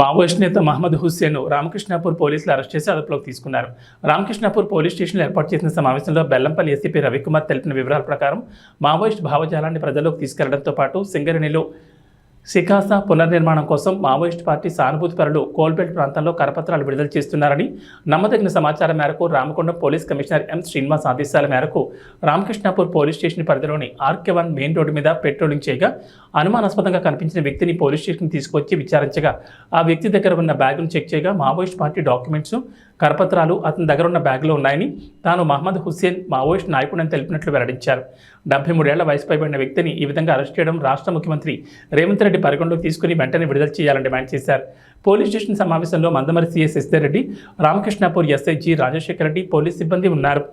Maoist నేత మహమ్మద్ హుస్సేన్ రామకృష్ణాపూర్ పోలీసులు arrest చేసి అదుపులోకి తీసుకున్నారు. రామకృష్ణాపూర్ పోలీస్ స్టేషన్లో ఏర్పాటు చేసిన సమావేశంలో బెల్లంపల్లి ఎస్సీపీ రవికుమార్ తెలిపిన వివరాల ప్రకారం మావోయిస్ట్ భావజాలాన్ని ప్రజల్లోకి తీసుకెళ్ళడంతో పాటు సింగరేణిలో సికాసా పునర్నిర్మాణం కోసం మావోయిస్ట్ పార్టీ సానుభూతి పరులు కోల్పేట్ ప్రాంతంలో కరపత్రాలు విడుదల చేస్తున్నారని నమ్మదగిన సమాచారం మేరకు Ramakonda police commissioner M Srinivas ఆదేశాల మేరకు రామకృష్ణాపూర్ పోలీస్ స్టేషన్ పరిధిలోని ఆర్కే వన్ మెయిన్ రోడ్డు మీద పెట్రోలింగ్ చేయగా అనుమానాస్పదంగా కనిపించిన వ్యక్తిని పోలీస్ స్టేషన్కి తీసుకొచ్చి విచారించగా ఆ వ్యక్తి దగ్గర ఉన్న బ్యాగును చెక్ చేయగా మావోయిస్ట్ పార్టీ డాక్యుమెంట్స్ కరపత్రాలు అతని దగ్గర ఉన్న బ్యాగులో ఉన్నాయని తాను మహమ్మద్ హుస్సేన్ మావోయిస్ట్ నాయకుడని తెలిపినట్లు వెల్లడించారు. డెబ్బై మూడేళ్ళ వయసు పైబడిన వ్యక్తిని ఈ విధంగా అరెస్ట్ చేయడం రాష్ట్ర ముఖ్యమంత్రి రేవంత్ రెడ్డి పరిగణలోకి తీసుకుని వెంటనే విడుదల చేయాలని డిమాండ్ చేశారు. పోలీస్ స్టేషన్ సమావేశంలో Mandamarri CS Reddy Ramakrishnapur SIG Rajasekhara Reddy police సిబ్బంది ఉన్నారు.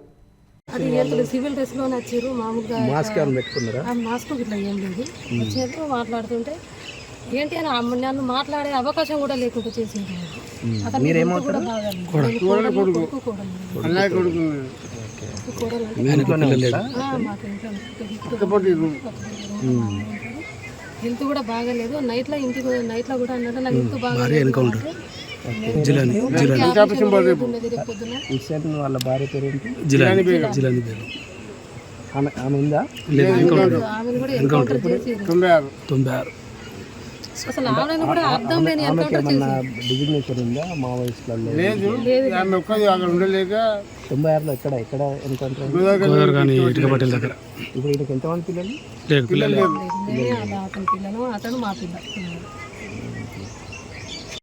అది ఎంతలు సివిల్ డ్రెస్లోనే వచ్చారు మామూలుగా మాస్క్ ఏమైనా పెట్టుకున్నారా? ఆ మాస్క్ ఇట్లా ఏం లేదు. వచ్చారు మాట్లాడుతుంటే ఏంటి అని అమ్మ నన్ను మాట్లాడే అవకాశం కూడా లేకుండా చేసింది. అతను హెల్త్ కూడా బాగా లేదు. కొడుకు. కోడలు. కోడలు. మీ ఇంట్లోనే ఉంటాడా? ఆ, మాకు ఇంట్లో హెల్త్ కూడా బాగాలేదు. నైట్లో ఇంటికి నైట్లో కూడా అన్నాడు నాకు హెల్త్ బాగా వాళ్ళ భార్య పేరు ఏంటి జిలాని జిలాని పేరు ఆమె ఆమె ఉందా? ఆమెను కూడా ఎన్కౌంటర్. చేసి తొంభై ఆరు. డిజిగ్నేషన్ ఉందా మావోయిస్టులలో? లేదు. తొంభై ఆరులో ఎక్కడ ఎక్కడ ఎన్కౌంటర్ గోదావరి కానీ ఇటుక పట్టెల దగ్గర. ఇప్పుడు ఈయనకి ఎంతమంది పిల్లలు? లేదు పిల్లలు అతని పిల్లను అతను మా పిల్ల.